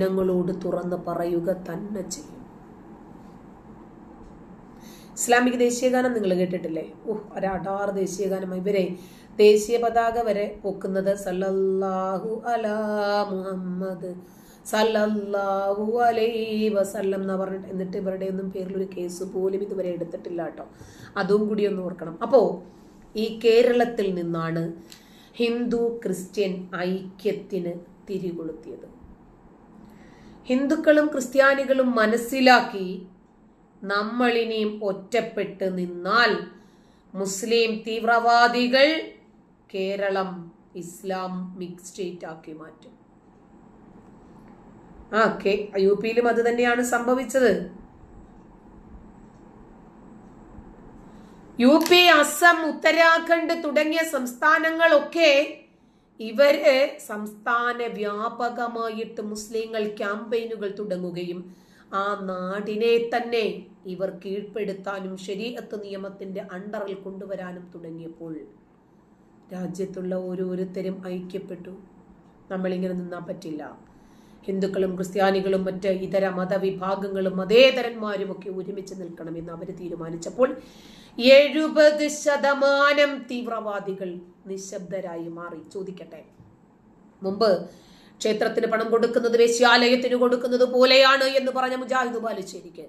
ജനങ്ങളോട് തുറന്ന് പറയുക തന്നെ ചെയ്യും. ഇസ്ലാമിക ദേശീയഗാനം നിങ്ങൾ കേട്ടിട്ടില്ലേ? ഓഹ് ഒരടാറ് ദേശീയഗാനം. ഇവരെ ദേശീയ പതാക വരെ പൊക്കുന്നത് സല്ലല്ലാഹു അലാ മുഹമ്മദ് സല്ലല്ലാഹു അലൈഹി വസല്ലം എന്ന് പറഞ്ഞിട്ട് എന്നിട്ട് ഇവരുടെ ഒന്നും പേരിൽ ഒരു കേസ് പോലും ഇതുവരെ എടുത്തിട്ടില്ല കേട്ടോ. അതും കൂടി ഒന്ന് ഓർക്കണം. അപ്പോ ഈ കേരളത്തിൽ നിന്നാണ് ഹിന്ദു ക്രിസ്ത്യൻ ഐക്യത്തിന് തിരികൊളുത്തിയത്. ഹിന്ദുക്കളും ക്രിസ്ത്യാനികളും മനസ്സിലാക്കി നമ്മളിനിയും ഒറ്റപ്പെട്ട് നിന്നാൽ മുസ്ലിം തീവ്രവാദികൾ കേരളം ഇസ്ലാം മിക്സ് സ്റ്റേറ്റ് ആക്കി മാറ്റും. ആ കെ യു പിയിലും അത് തന്നെയാണ് സംഭവിച്ചത്. യു പി അസം ഉത്തരാഖണ്ഡ് തുടങ്ങിയ സംസ്ഥാനങ്ങളൊക്കെ ഇവർ സംസ്ഥാന വ്യാപകമായിട്ട് മുസ്ലിങ്ങൾ ക്യാമ്പയിനുകൾ തുടങ്ങുകയും ആ നാടിനെ തന്നെ ഇവർ കീഴ്പ്പെടുത്താനും ശരീഅത്ത് നിയമത്തിന്റെ അണ്ടറിൽ കൊണ്ടുവരാനും തുടങ്ങിയപ്പോൾ രാജ്യത്തുള്ള ഓരോരുത്തരും ഐക്യപ്പെട്ടു. നമ്മളിങ്ങനെ നിന്നാൻ പറ്റില്ല. ഹിന്ദുക്കളും ക്രിസ്ത്യാനികളും മറ്റ് ഇതര മതവിഭാഗങ്ങളും മതേതരന്മാരും ഒക്കെ ഒരുമിച്ച് നിൽക്കണമെന്ന് അവർ തീരുമാനിച്ചപ്പോൾ എഴുപത് ശതമാനം തീവ്രവാദികൾ നിശബ്ദരായി മാറി. ചോദിക്കട്ടെ. മുമ്പ് ക്ഷേത്രത്തിന് പണം കൊടുക്കുന്നത് വേശ്യാലയത്തിന് കൊടുക്കുന്നത് പോലെയാണ് എന്ന് പറഞ്ഞ മുജാഹിദ് ബാലുശ്ശേരിക്ക്.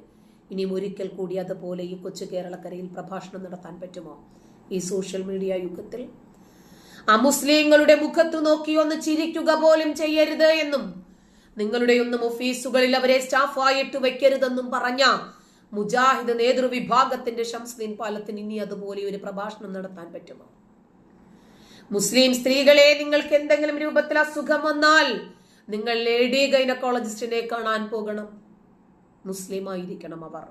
ഇനിയും ഒരിക്കൽ കൂടി അതുപോലെ ഈ കൊച്ചു കേരളക്കരയിൽ പ്രഭാഷണം നടത്താൻ പറ്റുമോ? ഈ സോഷ്യൽ മീഡിയ യുഗത്തിൽ. ആ മുസ്ലിങ്ങളുടെ മുഖത്ത് നോക്കി ഒന്ന് ചിരിക്കുക പോലും ചെയ്യരുത് എന്നും നിങ്ങളുടെ ഒന്നും ഓഫീസുകളിൽ അവരെ സ്റ്റാഫായിട്ട് വെക്കരുതെന്നും പറഞ്ഞ മുജാഹിദ് നേതൃവിഭാഗത്തിന്റെ ഷംസ്ദീൻ പാലത്തിന് ഇനി അതുപോലെ ഒരു പ്രഭാഷണം നടത്താൻ പറ്റുമോ? മുസ്ലിം സ്ത്രീകളെ നിങ്ങൾക്ക് എന്തെങ്കിലും രൂപത്തിൽ അസുഖം വന്നാൽ നിങ്ങൾ ലേഡി ഗൈനക്കോളജിസ്റ്റിനെ കാണാൻ പോകണം. മുസ്ലിം ആയിരിക്കണം അവർ.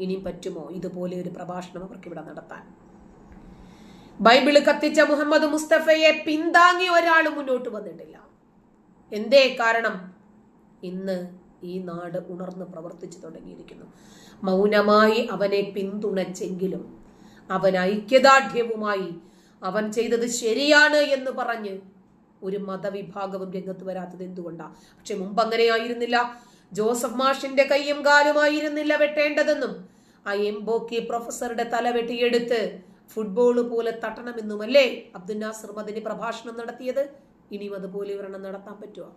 ഇനിയും പറ്റുമോ? ഇതുപോലെ ഒരു പ്രഭാഷണം അവർക്ക് ഇവിടെ നടത്താൻ. ബൈബിൾ കത്തിച്ച മുഹമ്മദ് മുസ്തഫയെ പിന്താങ്ങി ഒരാൾ മുന്നോട്ട് വന്നിട്ടില്ല. എന്തേ കാരണം? ഇന്ന് ഈ നാട് ഉണർന്ന് പ്രവർത്തിച്ചു തുടങ്ങിയിരിക്കുന്നു. മൗനമായി അവനെ പിന്തുണച്ചെങ്കിലും അവൻ ഐക്യദാർഢ്യവുമായി അവൻ ചെയ്തത് ശരിയാണ് എന്ന് പറഞ്ഞ് ഒരു മതവിഭാഗവും രംഗത്ത് വരാത്തത് എന്തുകൊണ്ടാണ് പക്ഷെ മുമ്പ് അങ്ങനെ ആയിരുന്നില്ല. ജോസഫ് മാഷിന്റെ കയ്യും കാലുമായിരുന്നില്ല വെട്ടേണ്ടതെന്നും ആ എംബോക്കി പ്രൊഫസറുടെ തല വെട്ടിയെടുത്ത് ഫുട്ബോൾ പോലെ തട്ടണമെന്നുമല്ലേ അബ്ദുൽ നാസർ മദിനി പ്രഭാഷണം നടത്തിയത്? ഇനിയും അതുപോലെ ഒരെണ്ണം നടത്താൻ പറ്റുമോ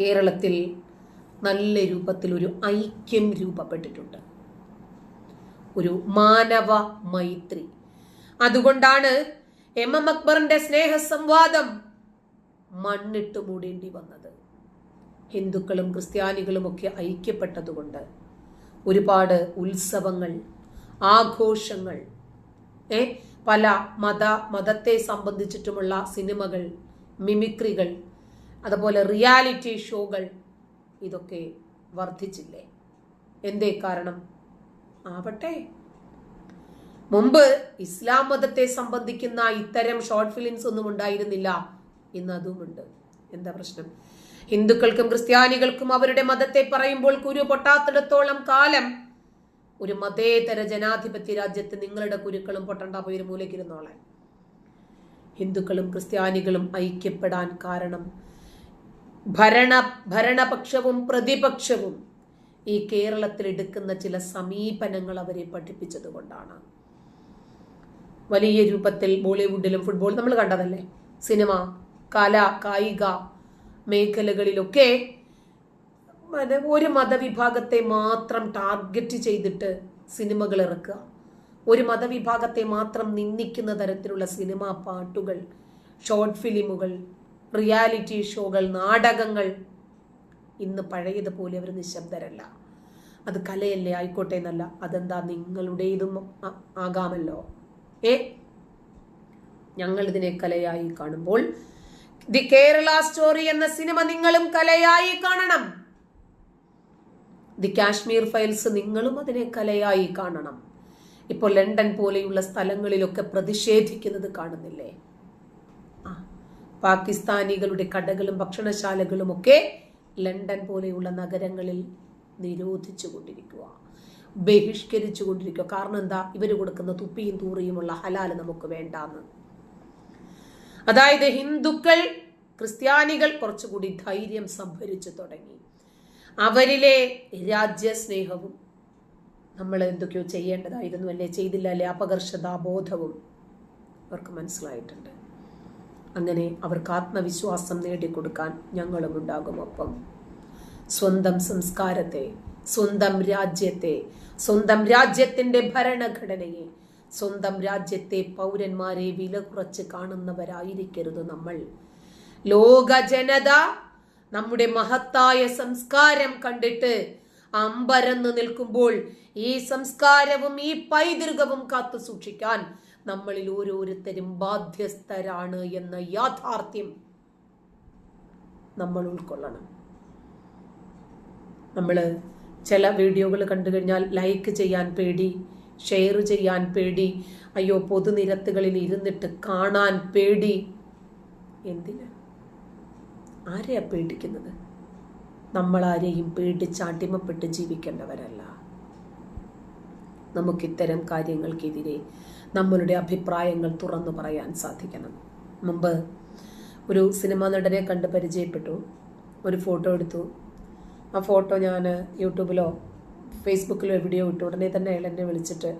കേരളത്തിൽ നല്ല രൂപത്തിൽ ഒരു ഐക്യം രൂപപ്പെട്ടിട്ടുണ്ട്. ഒരു മാനവ മൈത്രി. അതുകൊണ്ടാണ് എം എം അക്ബറിന്റെ സ്നേഹ സംവാദം മണ്ണിട്ട് മൂടേണ്ടി വന്നത്. ഹിന്ദുക്കളും ക്രിസ്ത്യാനികളും ഒക്കെ ഐക്യപ്പെട്ടതുകൊണ്ട് ഒരുപാട് ഉത്സവങ്ങൾ ആഘോഷങ്ങൾ പല മത മതത്തെ സംബന്ധിച്ചിട്ടുമുള്ള സിനിമകൾ മിമിക്രികൾ അതുപോലെ റിയാലിറ്റി ഷോകൾ ഇതൊക്കെ വർദ്ധിച്ചില്ലേ? എന്തേ കാരണം? ആവട്ടെ. മുമ്പ് ഇസ്ലാം മതത്തെ സംബന്ധിക്കുന്ന ഇത്തരം ഷോർട്ട് ഫിലിംസ് ഒന്നും ഉണ്ടായിരുന്നില്ല. ഇന്ന് അതുമുണ്ട്. എന്താ പ്രശ്നം? ഹിന്ദുക്കൾക്കും ക്രിസ്ത്യാനികൾക്കും അവരുടെ മതത്തെ പറയുമ്പോൾ കുരു പൊട്ടാത്തിടത്തോളം കാലം ഒരു മതേതര ജനാധിപത്യ രാജ്യത്ത് നിങ്ങളുടെ കുരുക്കളും പൊട്ടണ്ട പോയി ഒരു മൂലക്കിരുന്നോളെ ഹിന്ദുക്കളും ക്രിസ്ത്യാനികളും ഐക്യപ്പെടാൻ കാരണം ഭരണ ഭരണപക്ഷവും പ്രതിപക്ഷവും ഈ കേരളത്തിൽ എടുക്കുന്ന ചില സമീപനങ്ങൾ അവരെ പഠിപ്പിച്ചത് കൊണ്ടാണ്. വലിയ രൂപത്തിൽ ബോളിവുഡിലും ഫുട്ബോൾ നമ്മൾ കണ്ടതല്ലേ? സിനിമ കല കായിക മേഖലകളിലൊക്കെ ഒരു മതവിഭാഗത്തെ മാത്രം ടാർഗറ്റ് ചെയ്തിട്ട് സിനിമകൾ ഇറക്കുക. ഒരു മതവിഭാഗത്തെ മാത്രം നിന്ദിക്കുന്ന തരത്തിലുള്ള സിനിമാ പാട്ടുകൾ ഷോർട്ട് ഫിലിമുകൾ റിയാലിറ്റി ഷോകൾ നാടകങ്ങൾ. ഇന്ന് പഴയതുപോലെ അവർ നിശബ്ദരല്ല. അത് കലയല്ലേ? ആയിക്കോട്ടെ എന്നല്ല. അതെന്താ നിങ്ങളുടേതും ആകാമല്ലോ? ഏ? ഞങ്ങൾ ഇതിനെ കലയായി കാണുമ്പോൾ ദി കേരള സ്റ്റോറി എന്ന സിനിമ നിങ്ങളും കലയായി കാണണം. ദി കാശ്മീർ ഫയൽസ് നിങ്ങളും അതിനെ കലയായി കാണണം. ഇപ്പോൾ ലണ്ടൻ പോലെയുള്ള സ്ഥലങ്ങളിലൊക്കെ പ്രതിഷേധിക്കുന്നത് കാണുന്നില്ലേ? പാകിസ്ഥാനികളുടെ കടകളും ഭക്ഷണശാലകളും ഒക്കെ ലണ്ടൻ പോലെയുള്ള നഗരങ്ങളിൽ നിരോധിച്ചു കൊണ്ടിരിക്കുക ബഹിഷ്കരിച്ചു കൊണ്ടിരിക്കുക കാരണം എന്താ? ഇവർ കൊടുക്കുന്ന തുപ്പിയും തൂറിയുമുള്ള ഹലാൽ നമുക്ക് വേണ്ടാന്ന്. അതായത് ഹിന്ദുക്കൾ ക്രിസ്ത്യാനികൾ കുറച്ചുകൂടി ധൈര്യം സംഭരിച്ചു തുടങ്ങി. അവരിലെ രാജ്യസ്നേഹവും നമ്മൾ എന്തൊക്കെയോ ചെയ്യേണ്ടതായിരുന്നു അല്ലേ? ചെയ്തില്ല അല്ലേ? അപകർഷതാബോധവും. അവർക്ക് മനസ്സിലായിട്ടുണ്ട്. അങ്ങനെ അവർക്ക് ആത്മവിശ്വാസം നേടിക്കൊടുക്കാൻ ഞങ്ങളും ഉണ്ടാകും ഒപ്പം. സ്വന്തം സംസ്കാരത്തെ സ്വന്തം രാജ്യത്തെ സ്വന്തം രാജ്യത്തിന്റെ ഭരണഘടനയെ സ്വന്തം രാജ്യത്തെ പൗരന്മാരെ വില കുറച്ച് കാണുന്നവരായിരിക്കരുത് നമ്മൾ. ലോക ജനത നമ്മുടെ മഹത്തായ സംസ്കാരം കണ്ടിട്ട് അമ്പരന്ന് നിൽക്കുമ്പോൾ ഈ സംസ്കാരവും ഈ പൈതൃകവും കാത്തു സൂക്ഷിക്കാൻ നമ്മളിൽ ഓരോരുത്തരും ബാധ്യസ്ഥരാണ് എന്ന യാഥാർത്ഥ്യം നമ്മൾ ഉൾക്കൊള്ളണം. നമ്മൾ ചില വീഡിയോകൾ കണ്ടു കഴിഞ്ഞാൽ ലൈക്ക് ചെയ്യാൻ പേടി ഷെയർ ചെയ്യാൻ പേടി അയ്യോ പൊതുനിരത്തുകളിൽ ഇരുന്നിട്ട് കാണാൻ പേടി. എന്തിന്? ആരെയാ പേടിക്കുന്നത്? നമ്മളാരെയും പേടിച്ച് അടിമപ്പെട്ട് ജീവിക്കേണ്ടവരല്ല. നമുക്കിത്തരം കാര്യങ്ങൾക്കെതിരെ നമ്മളുടെ അഭിപ്രായങ്ങൾ തുറന്നു പറയാൻ സാധിക്കണം. മുമ്പ് ഒരു സിനിമാ നടനെ കണ്ട് പരിചയപ്പെട്ടു. ഒരു ഫോട്ടോ എടുത്തു. ആ ഫോട്ടോ ഞാൻ യൂട്യൂബിലോ ഫേസ്ബുക്കിലോ എവിടെയോ ഇട്ടു. ഉടനെ തന്നെ അയാൾ എന്നെ വിളിച്ചിട്ട്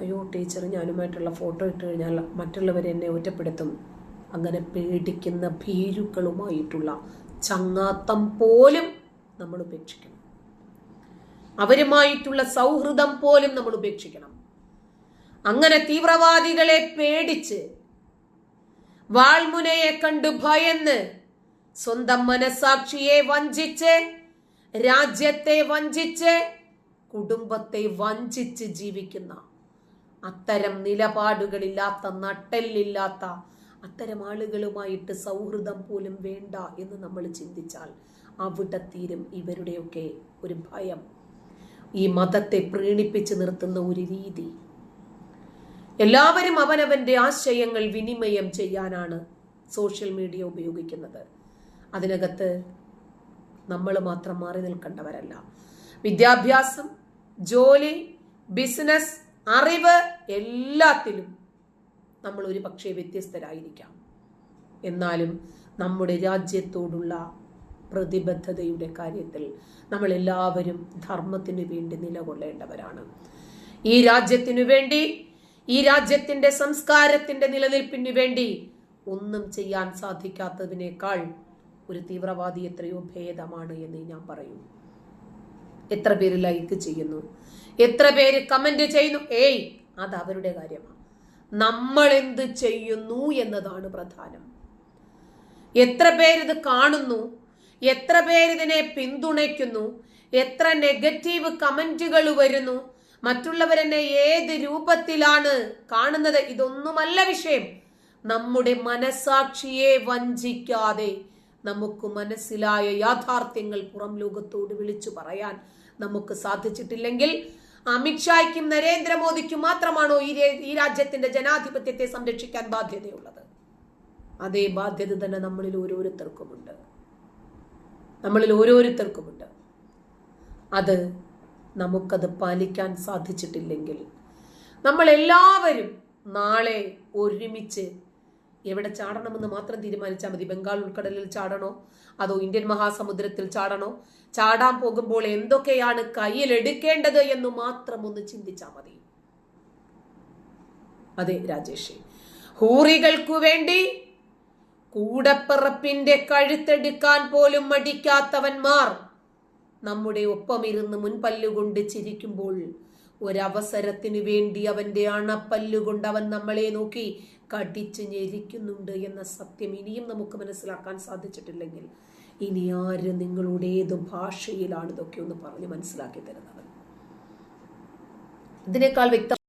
അയ്യോ ടീച്ചർ ഞാനുമായിട്ടുള്ള ഫോട്ടോ ഇട്ട് കഴിഞ്ഞാൽ മറ്റുള്ളവർ എന്നെ ഒറ്റപ്പെടുത്തും. അങ്ങനെ പേടിക്കുന്ന ഭീരുക്കളുമായിട്ടുള്ള ചങ്ങാത്തം പോലും നമ്മൾ ഉപേക്ഷിക്കണം. അവരുമായിട്ടുള്ള സൗഹൃദം പോലും നമ്മൾ ഉപേക്ഷിക്കണം. അങ്ങനെ തീവ്രവാദികളെ പേടിച്ച് വാൾമുനയെ കണ്ട് ഭയന്ന് സ്വന്തം മനസാക്ഷിയെ വഞ്ചിച്ച് രാജ്യത്തെ വഞ്ചിച്ച് കുടുംബത്തെ വഞ്ചിച്ച് ജീവിക്കുന്ന അത്തരം നിലപാടുകളില്ലാത്ത നട്ടെല്ലില്ലാത്ത അത്തരം ആളുകളുമായിട്ട് സൗഹൃദം പോലും വേണ്ട എന്ന് നമ്മൾ ചിന്തിച്ചാൽ അവിടെ തീരും ഇവരുടെയൊക്കെ ഒരു ഭയം. ഈ മതത്തെ പ്രീണിപ്പിച്ച് നിർത്തുന്ന ഒരു രീതി. എല്ലാവരും അവനവന്റെ ആശയങ്ങൾ വിനിമയം ചെയ്യാനാണ് സോഷ്യൽ മീഡിയ ഉപയോഗിക്കുന്നത്. അതിനകത്ത് നമ്മൾ മാത്രം മാറി നിൽക്കേണ്ടവരല്ല. വിദ്യാഭ്യാസം ജോലി ബിസിനസ് അറിവ് എല്ലാത്തിലും നമ്മൾ ഒരു പക്ഷേ വ്യത്യസ്തരായിരിക്കാം. എന്നാലും നമ്മുടെ രാജ്യത്തോടുള്ള പ്രതിബദ്ധതയുടെ കാര്യത്തിൽ നമ്മൾ എല്ലാവരും ധർമ്മത്തിനു വേണ്ടി നിലകൊള്ളേണ്ടവരാണ്. ഈ രാജ്യത്തിനു വേണ്ടി ഈ രാജ്യത്തിന്റെ സംസ്കാരത്തിന്റെ നിലനിൽപ്പിന് വേണ്ടി ഒന്നും ചെയ്യാൻ സാധിക്കാത്തതിനേക്കാൾ ഒരു തീവ്രവാദി എത്രയോ ഭേദമാണ് എന്ന് ഞാൻ പറയും. എത്ര പേര് ലൈക്ക് ചെയ്യുന്നു? എത്ര പേര് കമന്റ് ചെയ്യുന്നു? ഏയ് അത് അവരുടെ കാര്യമാണ്. നമ്മൾ എന്ത് ചെയ്യുന്നു എന്നതാണ് പ്രധാനം. എത്ര പേരിത് കാണുന്നു? എത്ര പേരിതിനെ പിന്തുണയ്ക്കുന്നു? എത്ര നെഗറ്റീവ് കമന്റുകൾ വരുന്നു? മറ്റുള്ളവരെന്നെ ഏത് രൂപത്തിലാണ് കാണുന്നത് ഇതൊന്നുമല്ല വിഷയം. നമ്മുടെ മനസാക്ഷിയെ വഞ്ചിക്കാതെ നമുക്ക് മനസ്സിലായ യാഥാർത്ഥ്യങ്ങൾ പുറം ലോകത്തോട് വിളിച്ചു പറയാൻ നമുക്ക് സാധിച്ചിട്ടില്ലെങ്കിൽ അമിത്ഷായ്ക്കും നരേന്ദ്രമോദിക്കും മാത്രമാണോ ഈ ഈ രാജ്യത്തിന്റെ ജനാധിപത്യത്തെ സംരക്ഷിക്കാൻ ബാധ്യതയുള്ളത്? അതേ ബാധ്യത തന്നെ നമ്മളിൽ ഓരോരുത്തർക്കുമുണ്ട്. നമ്മളിൽ ഓരോരുത്തർക്കുമുണ്ട്. അത് നമുക്കത് പാലിക്കാൻ സാധിച്ചിട്ടില്ലെങ്കിൽ. നമ്മളെല്ലാവരും നാളെ ഒരുമിച്ച് എവിടെ ചാടണമെന്ന് മാത്രം തീരുമാനിച്ചാൽ മതി. ബംഗാൾ ഉൾക്കടലിൽ ചാടണോ? അതോ ഇന്ത്യൻ മഹാസമുദ്രത്തിൽ ചാടണോ? ചാടാൻ പോകുമ്പോൾ എന്തൊക്കെയാണ് കയ്യിലെടുക്കേണ്ടത് എന്ന് മാത്രം ഒന്ന് ചിന്തിച്ചാൽ മതി. അതെ രാജേഷ്. ഹൂറികൾക്കു വേണ്ടി കൂടപ്പിറപ്പിന്റെ കഴുത്തെടുക്കാൻ പോലും മടിക്കാത്തവന്മാർ നമ്മുടെ ഒപ്പമിരുന്ന് മുൻപല്ലുകൊണ്ട് ചിരിക്കുമ്പോൾ ഒരവസരത്തിനു വേണ്ടി അവന്റെ അണപ്പല്ലുകൊണ്ട് അവൻ നമ്മളെ നോക്കി കടിച്ച് ഞെരിക്കുന്നുണ്ട് എന്ന സത്യം ഇനിയും നമുക്ക് മനസ്സിലാക്കാൻ സാധിച്ചിട്ടില്ലെങ്കിൽ ഇനി ആര് നിങ്ങളുടെ ഏത് ഭാഷയിലാണ് ഇതൊക്കെ ഒന്ന് പറഞ്ഞ് മനസ്സിലാക്കി തരുന്നത് ഇതിനേക്കാൾ വ്യക്തം